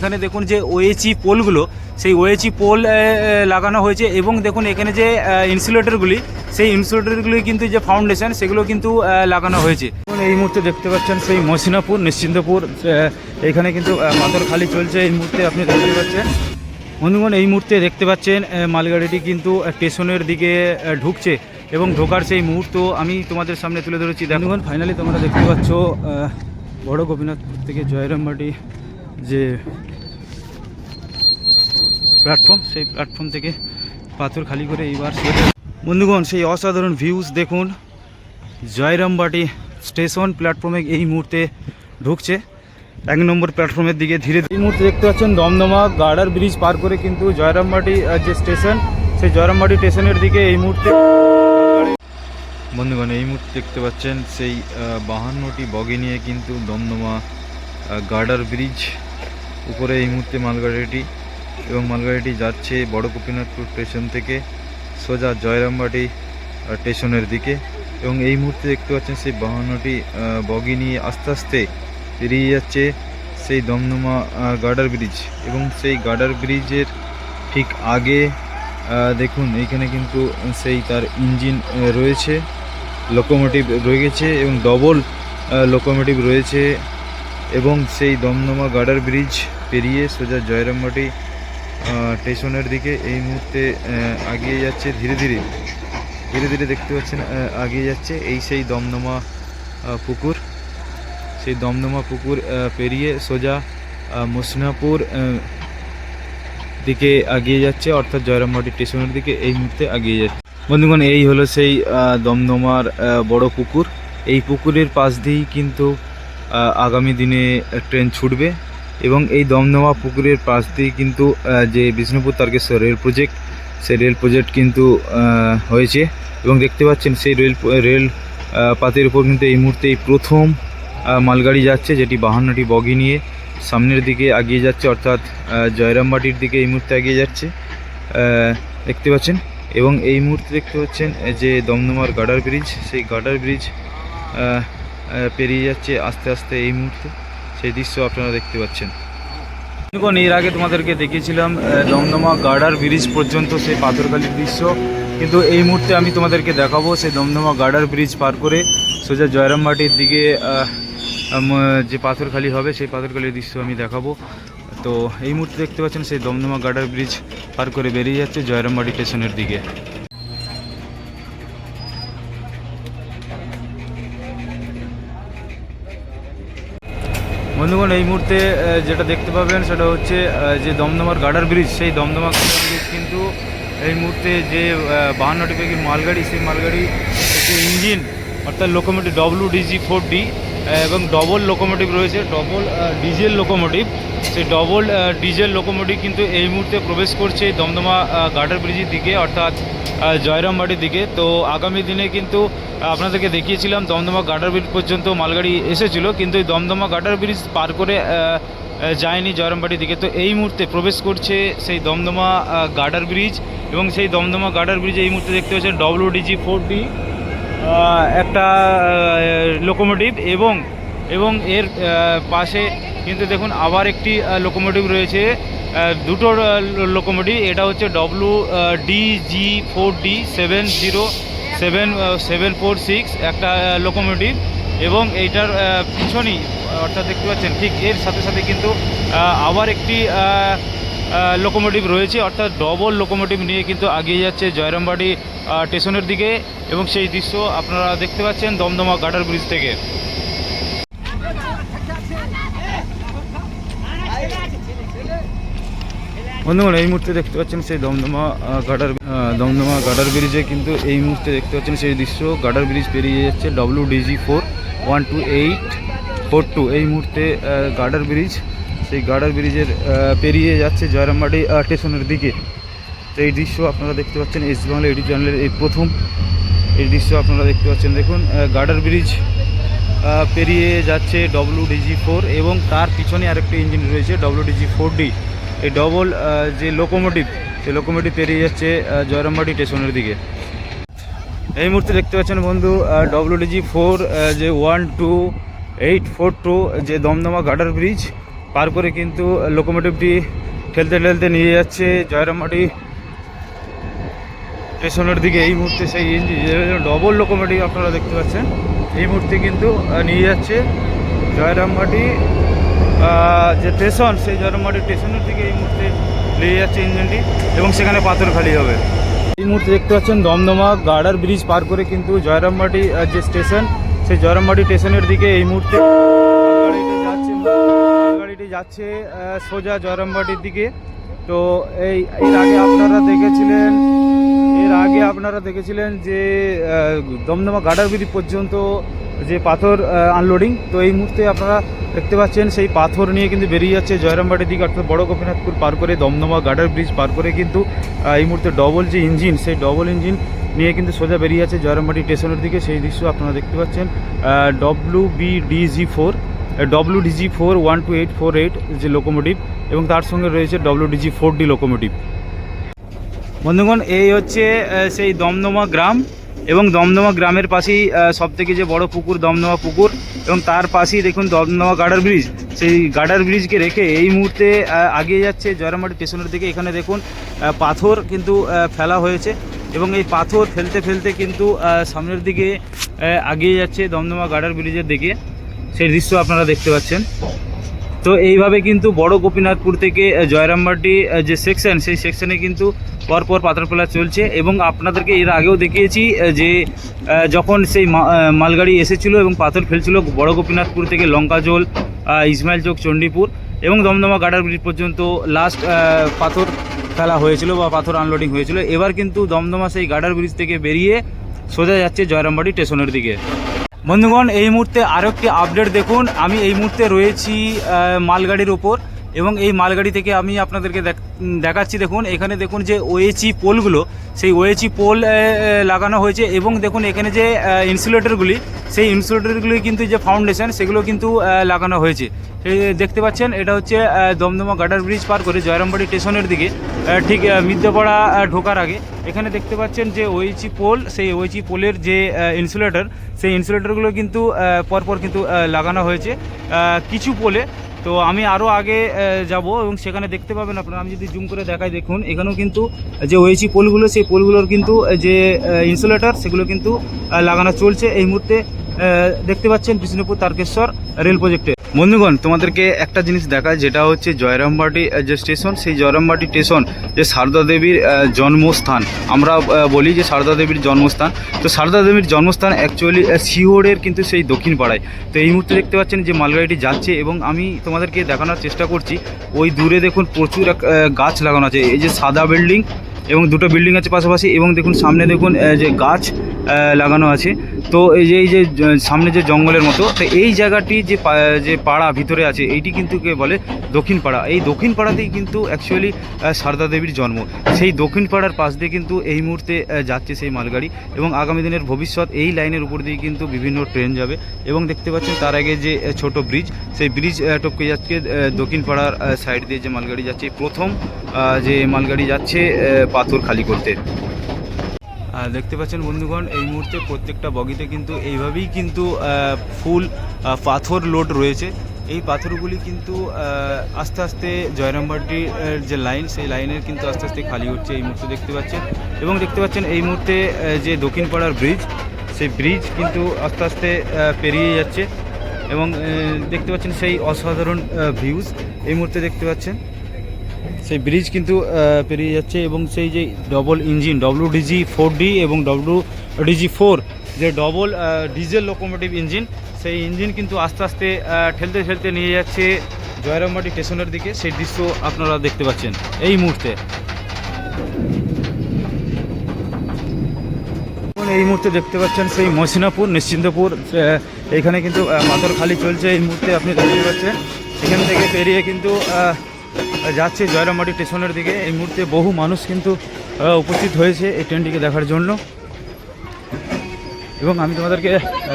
এখানে দেখুন যে ওএচি পোলগুলো, সেই ওএচি পোল লাগানো হয়েছে এবং দেখুন এখানে যে ইনসুলেটরগুলি, সেই ইনসুলেটরগুলি কিন্তু যে ফাউন্ডেশন, সেগুলো কিন্তু লাগানো হয়েছে। এই মুহূর্তে দেখতে পাচ্ছেন সেই মসিনাপুর, নিশ্চিন্তপুর এখানে কিন্তু মাথার খালি চলছে এই মুহূর্তে, আপনি দেখতে পাচ্ছেন। বন্ধুগণ, এই মুহূর্তে দেখতে পাচ্ছেন মালগাড়িটি কিন্তু স্টেশনের দিকে ঢুকছে এবং ঢোকার সেই মুহূর্ত আমি তোমাদের সামনে তুলে ধরেছি। বন্ধুগণ ফাইনালি তোমরা দেখতে পাচ্ছ বড় গোপীনাথপুর থেকে জয়রামবাটি যে প্ল্যাটফর্ম সেই প্ল্যাটফর্ম থেকে পাথর খালি করে এইবার বন্ধুগণ, সেই অসাধারণ ভিউজ দেখুন। জয়রামবাটি স্টেশন প্ল্যাটফর্মে এই মুহূর্তে ঢুকছে। এক নম্বর প্ল্যাটফর্মের দিকে ধীরে এই মুহূর্তে দেখতে পাচ্ছেন দমদমা গার্ডার ব্রিজ পার করে কিন্তু জয়রামবাটি যে স্টেশন সেই জয়রামবাটি স্টেশনের দিকে এই মুহূর্তে বন্ধুগণ, এই মুহূর্তে দেখতে পাচ্ছেন সেই বাহান্নটি বগি নিয়ে কিন্তু দমদমা গার্ডার ব্রিজ উপরে এই মুহূর্তে মালগাড়িটি এবং মালগাড়িটি যাচ্ছে বড় গোপীনাথপুর স্টেশন থেকে সোজা জয়রামবাটি স্টেশনের দিকে। এবং এই মুহূর্তে দেখতে পাচ্ছেন সেই বাহান্নটি বগি নিয়ে আস্তে আস্তে পেরিয়ে যাচ্ছে সেই দমদমা গার্ডার ব্রিজ। এবং সেই গার্ডার ব্রিজের ঠিক আগে দেখুন এইখানে কিন্তু সেই তার ইঞ্জিন রয়েছে, লোকোমোটিভ রয়ে গেছে এবং ডবল লোকোমোটিভ রয়েছে। এবং সেই দমদমা গার্ডার ব্রিজ পেরিয়ে সোজা জয়রামবাটি স্টেশনের দিকে এই মুহূর্তে আগিয়ে যাচ্ছে, ধীরে ধীরে ধীরে ধীরে দেখতে পাচ্ছেন আগিয়ে যাচ্ছে এই সেই দমদমা পুকুর। সেই দমদমা পুকুর পেরিয়ে সোজা মসনাপুর দিকে এগিয়ে যাচ্ছে, অর্থাৎ জয়রামবাটি স্টেশনের দিকে এই মুহূর্তে আগিয়ে যাচ্ছে। বন্ধুগণ, এই হলো সেই দমদমার বড় পুকুর। এই পুকুরের পাশ দিয়েই কিন্তু আগামী দিনে ট্রেন ছুটবে। এবং এই দমদমা পুকুরের পাশ দিয়ে কিন্তু যে বিষ্ণুপুর তারকেশ্বর রেল প্রজেক্ট সেই রেল প্রজেক্ট কিন্তু হয়েছে। এবং দেখতে পাচ্ছেন সেই রেল রেল পাতের উপর কিন্তু এই মুহূর্তে এই প্রথম মালগাড়ি যাচ্ছে, যেটি বাহান্নটি বগি নিয়ে সামনের দিকে এগিয়ে যাচ্ছে, অর্থাৎ জয়রামবাটির দিকে এই মুহূর্তে এগিয়ে যাচ্ছে। দেখতে পাচ্ছেন? এবং এই মুহূর্তে দেখতে পাচ্ছেন যে দমদমার গার্ডার ব্রিজ, সেই গার্ডার ব্রিজ পেরিয়ে যাচ্ছে আস্তে আস্তে এই মুহূর্তে। সেই দৃশ্য আপনারা দেখতে পাচ্ছেন। বন্ধুগণ এর আগে তোমাদেরকে দেখিয়েছিলাম দমদমা গার্ডার ব্রিজ পর্যন্ত সেই পাথরখালির দৃশ্য। কিন্তু এই মুহূর্তে আমি তোমাদেরকে দেখাবো সেই দমদমা গার্ডার ব্রিজ পার করে সোজা জয়রামবাটির দিকে যে পাথরখালি হবে, সেই পাথরখালির দৃশ্য আমি দেখাবো। তো এই মুহূর্তে দেখতে পাচ্ছেন সেই দমদমা গার্ডার ব্রিজ পার করে বেরিয়ে যাচ্ছে জয়রামবাটি স্টেশনের দিকে। বন্ধুগণ, এই মুহূর্তে যেটা দেখতে পাবেন সেটা হচ্ছে যে দমদমার গার্ডার ব্রিজ, সেই দমদমা গার্ডার ব্রিজ কিন্তু এই মুহূর্তে যে বাহান্নটি পেকি মালগাড়ি, সেই মালগাড়ি একটি ইঞ্জিন, অর্থাৎ locomotive W DG four D এবং ডবল লোকোমোটিভ রয়েছে ডবল ডিজেল লোকোমোটিভ সেই ডবল ডিজেল লোকোমোটিভ কিন্তু এই মুহূর্তে প্রবেশ করছে দমদমা গার্ডার ব্রিজের দিকে অর্থাৎ আহ, জয়রামবাটির দিকে। তো আগামী দিনে কিন্তু আপনাদেরকে দেখিয়েছিলাম দমদমা গার্ডার ব্রিজ পর্যন্ত মালগাড়ি এসেছিল কিন্তু এই দমদমা গার্ডার ব্রিজ পার করে যায়নি জয়রামবাটির দিকে। তো এই মুহূর্তে প্রবেশ করছে সেই দমদমা গার্ডার ব্রিজ এবং সেই দমদমা গার্ডার ব্রিজ এই মুহূর্তে দেখতে পাচ্ছেন ডব্লিউ ডিজি ফোর ডি একটা লোকোমোটিভ এবং এবং এর পাশে কিন্তু দেখুন, আবার একটি লোকোমোটিভ রয়েছে। দুটো লোকোমোটিভ এটা হচ্ছে W D G four D seven zero seven seven four six একটা লোকোমোটিভ এবং এইটার পিছনেই, অর্থাৎ দেখতে পাচ্ছেন, ঠিক এর সাথে সাথে কিন্তু আবার একটি লোকোমোটিভ রয়েছে। অর্থাৎ ডবল লোকোমোটিভ নিয়ে কিন্তু এগিয়ে যাচ্ছে জয়রামবাড়ি স্টেশনের দিকে। এবং সেই দৃশ্য আপনারা দেখতে পাচ্ছেন দমদমা গার্ডার ব্রিজ থেকে। বন্ধুগণ এই মুহূর্তে দেখতে পাচ্ছেন সেই দমদমা আহ, গার্ডার দমদমা গার্ডার ব্রিজে কিন্তু এই মুহূর্তে দেখতে পাচ্ছেন সেই দৃশ্য। গার্ডার ব্রিজ পেরিয়ে যাচ্ছে W DG four one two eight four two এই মুহূর্তে আহ, গার্ডার ব্রিজ সেই গার্ডার ব্রিজের পেরিয়ে যাচ্ছে জয়রামবাড়ি স্টেশনের দিকে। তো এই দৃশ্য আপনারা দেখতে পাচ্ছেন এস বাংলা এডি চ্যানেলের এই প্রথম। এই দৃশ্য আপনারা দেখতে পাচ্ছেন। দেখুন আহ, গার্ডার ব্রিজ পেরিয়ে যাচ্ছে ডব্লিউ ডিজি ফোর এবং তার পিছনে আরেকটি ইঞ্জিন রয়েছে ডব্লিউ ডিজি ফোর ডি এই ডবল যে লোকোমোটিভ সেই লোকোমোটিভ পেরিয়ে যাচ্ছে জয়রামবাটি স্টেশনের দিকে। এই মুহূর্তে দেখতে পাচ্ছেন বন্ধু ডব্লিউডিজি ফোর যে one two eight four two যে দমদমা গার্ডার ব্রিজ পার করে কিন্তু লোকোমোটিভটি ঠেলতে ঠেলতে নিয়ে যাচ্ছে জয়রামবাটি স্টেশনের দিকে। এই মুহূর্তে সেই ডবল লোকোমোটিভ আপনারা দেখতে পাচ্ছেন, এই মুহূর্তে কিন্তু নিয়ে যাচ্ছে জয়রামবাটি যে স্টেশন সেই জয়রামবাটি স্টেশনের দিকে এই মুহূর্তে নিয়ে যাচ্ছে ইঞ্জিনটি এবং সেখানে পাথর খালি হবে। এই মুহূর্তে দেখতে পাচ্ছেন দমদমা গার্ডার ব্রিজ পার করে কিন্তু জয়রামবাটি যে স্টেশন সেই জয়রামবাটি স্টেশনের দিকে এই মুহূর্তে গাড়িটি যাচ্ছে গাড়িটি যাচ্ছে সোজা জয়রামবাটির দিকে। তো এই, এর আগে আপনারা দেখেছিলেন, এর আগে আপনারা দেখেছিলেন যে দমদমা গার্ডার ব্রিজ পর্যন্ত যে পাথর আনলোডিং তো এই মুহূর্তে আপনারা দেখতে পাচ্ছেন সেই পাথর নিয়ে কিন্তু বেরিয়ে যাচ্ছে জয়রামবাটির দিকে, অর্থাৎ বড় গোপীনাথপুর পার করে দমদমা গার্ডার ব্রিজ পার করে কিন্তু এই মুহূর্তে ডবল যে ইঞ্জিন সেই ডবল ইঞ্জিন নিয়ে কিন্তু সোজা বেরিয়ে যাচ্ছে জয়রামবাটি স্টেশনের দিকে। সেই দৃশ্য আপনারা দেখতে পাচ্ছেন W B DG four W DG four one two eight four eight যে লোকোমোটিভ এবং তার সঙ্গে রয়েছে W DG four D locomotive বন্ধুগণ, এই হচ্ছে সেই দমদমা গ্রাম। এবং দমদমা গ্রামের পাশেই সব থেকে যে বড় পুকুর দমদমা পুকুর, এবং তার পাশেই দেখুন দমদমা গার্ডার ব্রিজ। সেই গার্ডার ব্রিজকে রেখে এই মুহূর্তে আগিয়ে যাচ্ছে জয়রামবাটি স্টেশনের দিকে। এখানে দেখুন পাথর কিন্তু ফেলা হয়েছে এবং এই পাথর ফেলতে ফেলতে কিন্তু সামনের দিকে আগিয়ে যাচ্ছে দমদমা গার্ডার ব্রিজের দিকে। সেই দৃশ্য আপনারা দেখতে পাচ্ছেন। তো এইভাবে কিন্তু বড় গোপীনাথপুর থেকে জয়রামবাটি যে সেকশন সেই সেকশনে কিন্তু পরপর পাথর ফেলা চলছে এবং আপনাদেরকে এর আগেও দেখিয়েছি যে যখন সেই মালগাড়ি এসেছিল এবং পাথর ফেলছিল বড় গোপীনাথপুর থেকে লঙ্কাজোল ইসমাইল চোখ চণ্ডীপুর এবং দমদমা গার্ডার ব্রিজ পর্যন্ত লাস্ট পাথর ফেলা হয়েছিল বা পাথর আনলোডিং হয়েছিল। এবার কিন্তু দমদমা সেই গার্ডার ব্রিজ থেকে বেরিয়ে সোজা যাচ্ছে জয়রামবাটি স্টেশনের দিকে। বন্ধুগণ এই মুহূর্তে আরও একটি আপডেট দেখুন। আমি এই মুহূর্তে রয়েছি মালগাড়ির ওপর এবং এই মালগাড়ি থেকে আমি আপনাদেরকে দেখ- দেখাচ্ছি, দেখুন, এখানে দেখুন যে ওএচি পোলগুলো, সেই ওএচি পোল লাগানো হয়েছে এবং দেখুন এখানে যে ইনসুলেটরগুলি, সেই ইনসুলেটরগুলি কিন্তু যে ফাউন্ডেশন, সেগুলো কিন্তু লাগানো হয়েছে। দেখতে পাচ্ছেন, এটা হচ্ছে দমদমা গার্ডার ব্রিজ পার করে জয়রামবাড়ি স্টেশনের দিকে ঠিক মিদ্যাপাড়া ঢোকার আগে। এখানে দেখতে পাচ্ছেন যে ওইচি পোল, সেই ওইচি পোলের যে ইনসুলেটর, সেই ইনসুলেটরগুলো কিন্তু পরপর কিন্তু লাগানো হয়েছে। কিছু পোলে তো আমি আরও আগে যাব এবং সেখানে দেখতে পাবেন আপনারা। আমি যদি জুম করে দেখাই, দেখুন, এখানেও কিন্তু যে ওয়েচি পোলগুলো, সেই পোলগুলোর কিন্তু যে ইনসুলেটার সেগুলো কিন্তু লাগানো চলছে। এই মুহূর্তে দেখতে পাচ্ছেন বিষ্ণুপুর তারকেশ্বর রেল প্রজেক্টে বন্ধুগণ তোমাদেরকে একটা জিনিস দেখায় যেটা হচ্ছে জয়রামবাটি যে স্টেশন সেই জয়রামবাটি স্টেশন যে সারদা দেবীর জন্মস্থান। আমরা বলি যে সারদা দেবীর জন্মস্থান। তো সারদা দেবীর জন্মস্থান অ্যাকচুয়ালি সিওড়ের কিন্তু সেই দক্ষিণ পাড়ায়। তো এই মুহূর্তে দেখতে পাচ্ছেন যে মালগাড়িটি যাচ্ছে এবং আমি তোমাদেরকে দেখানোর চেষ্টা করছি ওই দূরে দেখুন প্রচুর এক, গাছ লাগানো আছে। এই যে সাদা বিল্ডিং এবং দুটো বিল্ডিং আছে পাশাপাশি এবং দেখুন সামনে দেখুন যে গাছ লাগানো আছে। তো এই যে এই যে সামনে যে জঙ্গলের মতো, তো এই জায়গাটি যে যে পাড়া ভিতরে আছে, এইটি কিন্তু কে বলে দক্ষিণ পাড়া। এই দক্ষিণ পাড়াতেই কিন্তু অ্যাকচুয়ালি সারদা দেবীর জন্ম। সেই দক্ষিণ পাড়ার পাশ দিয়ে কিন্তু এই মুহূর্তে যাচ্ছে সেই মালগাড়ি এবং আগামী দিনের ভবিষ্যৎ এই লাইনের উপর দিয়ে কিন্তু বিভিন্ন ট্রেন যাবে এবং দেখতে পাচ্ছেন তার আগে যে ছোট ব্রিজ, সেই ব্রিজ টপকে যাচ্ছে দক্ষিণ পাড়ার সাইড দিয়ে যে মালগাড়ি যাচ্ছে, প্রথম যে মালগাড়ি যাচ্ছে পাথর খালি করতে। দেখতে পাচ্ছেন বন্ধুগণ, এই মুহূর্তে প্রত্যেকটা বগিতে কিন্তু এইভাবেই কিন্তু ফুল পাথর লোড রয়েছে। এই পাথরগুলি কিন্তু আস্তে আস্তে জয়রামবাটির যে লাইন, সেই লাইনের কিন্তু আস্তে আস্তে খালি হচ্ছে এই মুহূর্তে দেখতে পাচ্ছেন। এবং দেখতে পাচ্ছেন এই মুহূর্তে যে দক্ষিণপাড়ার ব্রিজ সেই ব্রিজ কিন্তু আস্তে আস্তে পেরিয়ে যাচ্ছে। এবং দেখতে পাচ্ছেন সেই অসাধারণ ভিউজ এই মুহূর্তে দেখতে পাচ্ছেন। সেই ব্রিজ কিন্তু পেরিয়ে যাচ্ছে এবং সেই যে double engine W DG four D এবং ডব্লিউ ডিজি ফোর যে ডবল ডিজেল লোকোমোটিভ ইঞ্জিন সেই ইঞ্জিন কিন্তু আস্তে আস্তে ঠেলতে ঠেলতে নিয়ে যাচ্ছে জয়রামবাটি স্টেশনের দিকে। সেই দৃশ্য আপনারা দেখতে পাচ্ছেন এই মুহূর্তে। এই মুহূর্তে দেখতে পাচ্ছেন সেই মসিনাপুর নিশ্চিন্তপুর এখানে কিন্তু আহ, পাথর খালি চলছে এই মুহূর্তে আপনি দেখতে পাচ্ছেন। এখান থেকে পেরিয়ে কিন্তু যাচ্ছে জয়রামবাটি স্টেশনের দিকে। এই মুহূর্তে বহু মানুষ কিন্তু উপস্থিত হয়েছে এই ট্রেনটিকে দেখার জন্য। এবং আমি তোমাদেরকে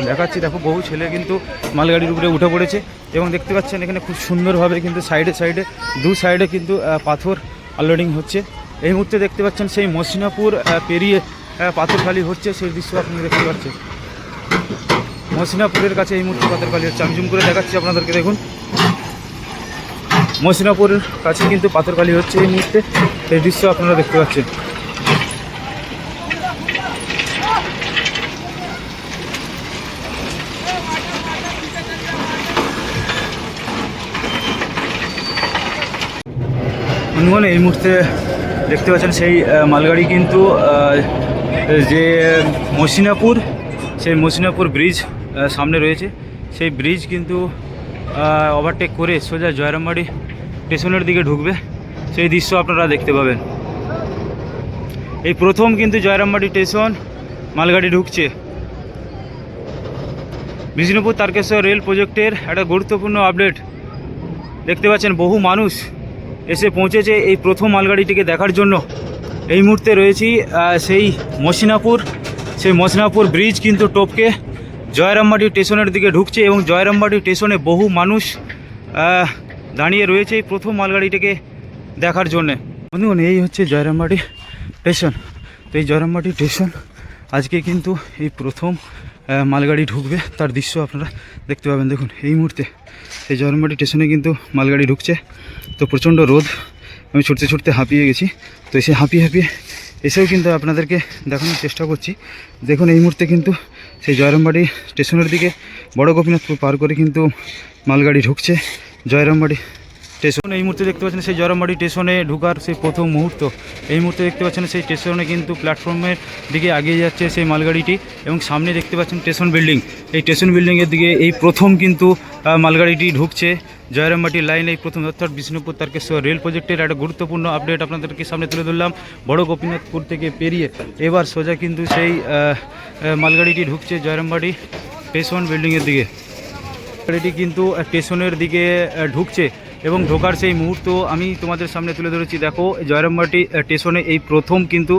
দেখাচ্ছি দেখো বহু ছেলে কিন্তু মালগাড়ির উপরে উঠে পড়েছে এবং দেখতে পাচ্ছেন এখানে খুব সুন্দরভাবে কিন্তু সাইডে সাইডে দু সাইডে কিন্তু পাথর আনলোডিং হচ্ছে। এই মুহূর্তে দেখতে পাচ্ছেন সেই মসিনাপুর পেরিয়ে আহ, পাথর খালি হচ্ছে সেই দৃশ্য আপনি দেখতে পাচ্ছেন। মসিনাপুরের কাছে এই মুহূর্তে পাথর খালি হচ্ছে। আমি জুম করে দেখাচ্ছি আপনাদেরকে দেখুন। মসিনাপুরের কাছে কিন্তু পাথরকালি হচ্ছে এই মুহূর্তে। এই দৃশ্য আপনারা দেখতে পাচ্ছেন। বন্ধুগণ, এই মুহূর্তে দেখতে পাচ্ছেন সেই মালগাড়ি কিন্তু যে মসিনাপুর, সেই মসিনাপুর ব্রিজ সামনে রয়েছে। সেই ব্রিজ কিন্তু ওভারটেক করে সোজা জয়রামবাড়ি স্টেশনের দিকে ঢুকবে। সেই দৃশ্য আপনারা দেখতে পাবেন। এই প্রথম কিন্তু জয়রামবাড়ি স্টেশন মালগাড়ি ঢুকছে। বিষ্ণুপুর তারকেশ্বর রেল প্রজেক্টের একটা গুরুত্বপূর্ণ আপডেট দেখতে পাচ্ছেন, বহু মানুষ এসে পৌঁছেছে এই প্রথম মালগাড়িটিকে দেখার জন্য। এই মুহূর্তে রয়েছি সেই মসিনাপুর সেই মসিনাপুর ব্রিজ কিন্তু টপকে। জয়রামবাড়ি স্টেশনের দিকে ঢুকছে এবং জয়রামবাড়ি স্টেশনে বহু মানুষ দাঁড়িয়ে রয়েছে এই প্রথম মালগাড়িটাকে দেখার জন্যে। বন্ধুগণ এই হচ্ছে জয়রামবাড়ি স্টেশন। তো এই জয়রামবাটি স্টেশন আজকে কিন্তু এই প্রথম মালগাড়ি ঢুকবে। তার দৃশ্য আপনারা দেখতে পাবেন। দেখুন, এই মুহূর্তে এই জয়রামবাড়ি স্টেশনে কিন্তু মালগাড়ি ঢুকছে। তো প্রচণ্ড রোদ। আমি ছুটতে ছুটতে হাঁপিয়ে গেছি। তো এসে হাঁপিয়ে হাঁপিয়ে এসেও কিন্তু আপনাদেরকে দেখানোর চেষ্টা করছি। দেখুন, এই মুহূর্তে কিন্তু সেই জয়রামবাড়ি স্টেশনের দিকে বড় গোপীনাথপুর পার করে কিন্তু মালগাড়ি ঢুকছে জয়রামবাড়ি স্টেশন। এই মুহূর্তে দেখতে পাচ্ছেন সেই জয়রামবাড়ি স্টেশনে ঢুকার সেই প্রথম মুহূর্ত। এই মুহূর্তে দেখতে পাচ্ছেন সেই স্টেশনে কিন্তু প্ল্যাটফর্মের দিকে এগিয়ে যাচ্ছে সেই মালগাড়িটি এবং সামনে দেখতে পাচ্ছেন স্টেশন বিল্ডিং। এই স্টেশন বিল্ডিংয়ের দিকে এই প্রথম কিন্তু মালগাড়িটি ঢুকছে। জয়রামবাটি লাইনে প্রথম অর্থাৎ বিষ্ণুপুর তারকেশ্বর রেল প্রজেক্টের একটা গুরুত্বপূর্ণ আপডেট আপনাদেরকে সামনে তুলে ধরলাম। বড় গোপীনাথপুর থেকে পেরিয়ে এবার সোজা কিন্তু সেই মালগাড়িটি ঢুকছে জয়রামবাটি স্টেশন বিল্ডিংয়ের দিকে। গাড়িটি কিন্তু স্টেশনের দিকে ঢুকছে এবং ঢোকার সেই মুহূর্ত আমি তোমাদের সামনে তুলে ধরেছি। দেখো, জয়রামবাটি স্টেশনে এই প্রথম কিন্তু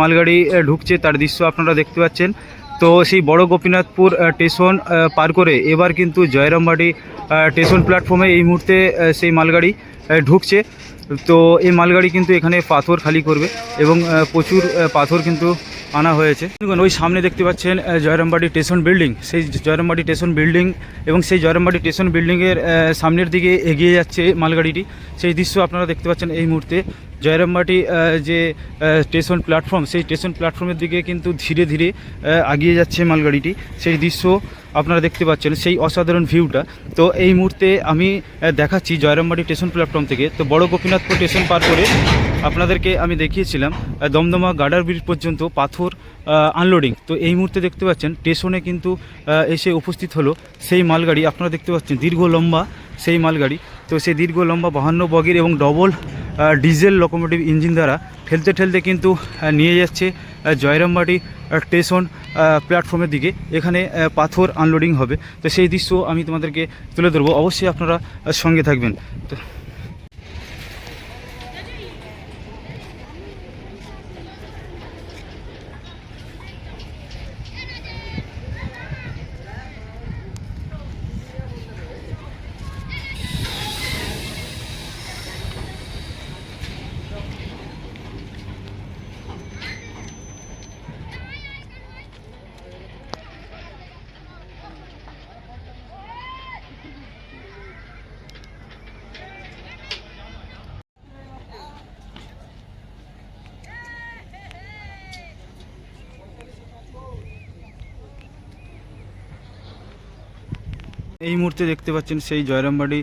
মালগাড়ি ঢুকছে তার দৃশ্য আপনারা দেখতে পাচ্ছেন। তো সেই বড় গোপীনাথপুর স্টেশন পার করে এবার কিন্তু জয়রামবাটি স্টেশন প্ল্যাটফর্মে এই মুহূর্তে সেই মালগাড়ি ঢুকছে। তো এই মালগাড়ি কিন্তু এখানে পাথর খালি করবে এবং প্রচুর পাথর কিন্তু আনা হয়েছে। দেখুন ওই সামনে দেখতে পাচ্ছেন আহ, জয়রামবাটি স্টেশন বিল্ডিং সেই জয়রামবাটি স্টেশন বিল্ডিং এবং সেই জয়রামবাটি স্টেশন বিল্ডিংয়ের সামনের দিকে এগিয়ে যাচ্ছে মালগাড়িটি। সেই দৃশ্য আপনারা দেখতে পাচ্ছেন এই মুহূর্তে। জয়রামবাটি যে স্টেশন প্ল্যাটফর্ম সেই স্টেশন প্ল্যাটফর্মের দিকে কিন্তু ধীরে ধীরে আহ, এগিয়ে যাচ্ছে মালগাড়িটি। সেই দৃশ্য আপনারা দেখতে পাচ্ছেন সেই অসাধারণ ভিউটা। তো এই মুহূর্তে আমি দেখাচ্ছি জয়রামবাড়ি স্টেশন প্ল্যাটফর্ম থেকে। তো বড় গোপীনাথপুর স্টেশন পার করে আপনাদেরকে আমি দেখিয়েছিলাম দমদমা গার্ডার ব্রিজ পর্যন্ত পাথর আনলোডিং তো এই মুহূর্তে দেখতে পাচ্ছেন, স্টেশনে কিন্তু এসে উপস্থিত হলো সেই মালগাড়ি। আপনারা দেখতে পাচ্ছেন, দীর্ঘ লম্বা সেই মালগাড়ি। তো সেই দীর্ঘ লম্বা বাহান্ন বগির এবং ডবল ডিজেল লোকোমোটিভ ইঞ্জিন দ্বারা ঠেলতে ঠেলতে কিন্তু নিয়ে যাচ্ছে জয়রামবাটি স্টেশন। প্ল্যাটফর্মের দিকে এখানে পাথর আনলোডিং হবে। তো সেই দৃশ্য আমি তোমাদেরকে তুলে ধরবো। অবশ্যই আপনারা সঙ্গে থাকবেন। তো এই মুহূর্তে দেখতে পাচ্ছেন সেই জয়রামবাড়ি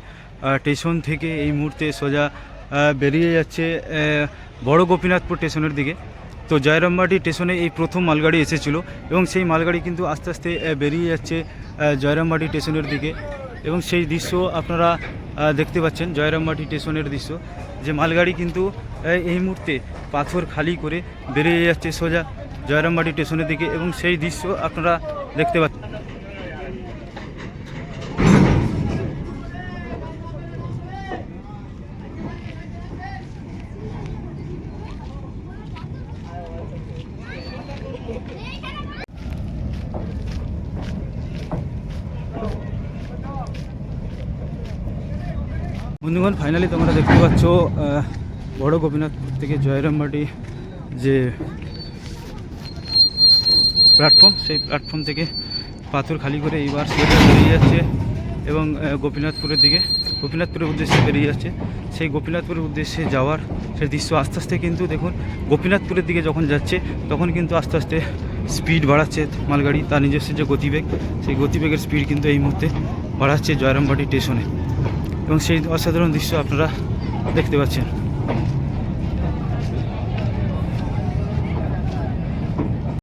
স্টেশন থেকে এই মুহূর্তে সোজা বেরিয়ে যাচ্ছে বড় গোপীনাথপুর স্টেশনের দিকে। তো জয়রামবাটি স্টেশনে এই প্রথম মালগাড়ি এসেছিল এবং সেই মালগাড়ি কিন্তু আস্তে আস্তে বেরিয়ে যাচ্ছে জয়রামবাটি স্টেশনের দিকে। এবং সেই দৃশ্য আপনারা দেখতে পাচ্ছেন জয়রামবাটি স্টেশনের দৃশ্য, যে মালগাড়ি কিন্তু এই মুহূর্তে পাথর খালি করে বেরিয়ে যাচ্ছে সোজা জয়রামবাটি স্টেশনের দিকে। এবং সেই দৃশ্য আপনারা দেখতে পাচ্ছেন। বন্ধুগণ ফাইনালি তোমরা দেখতে পাচ্ছ বড় গোপীনাথপুর থেকে জয়রামবাটি যে প্ল্যাটফর্ম সেই প্ল্যাটফর্ম থেকে পাথর খালি করে এইবার সোজা বেরিয়ে যাচ্ছে এবং গোপীনাথপুরের দিকে, গোপীনাথপুরের উদ্দেশ্যে বেরিয়ে যাচ্ছে। সেই গোপীনাথপুরের উদ্দেশ্যে যাওয়ার সেই দৃশ্য আস্তে আস্তে কিন্তু দেখুন, গোপীনাথপুরের দিকে যখন যাচ্ছে, তখন কিন্তু আস্তে আস্তে স্পিড বাড়াচ্ছে মালগাড়ি, তার নিজস্ব যে গতিবেগ, সেই গতিবেগের স্পিড কিন্তু এই মুহূর্তে বাড়াচ্ছে জয়রামবাটি স্টেশনে এবং সেই অসাধারণ দৃশ্য আপনারা দেখতে পাচ্ছেন।